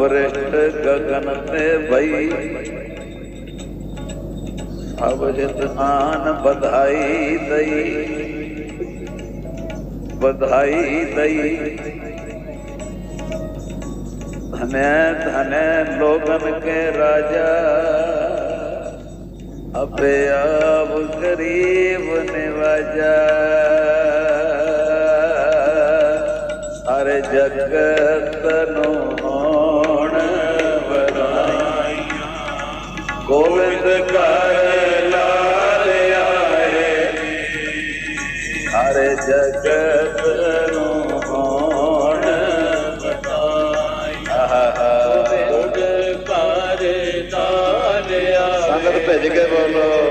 बृष्ट गगन ते भई अब जित आन बधाई दई। बधाई दई। धने धने लोगन के राजा। अबे अब गरीब निवाजा। अरे जगत नु ਗੋਬਿੰਦ ਕਰ ਲਾਲ ਹਰ ਜਗਤ ਨੂੰ ਹੋਣ ਬਤਾਈ ਆਹਾ ਗੋਬਿੰਦ ਕਰ ਕੇ ਬੋਲੋ।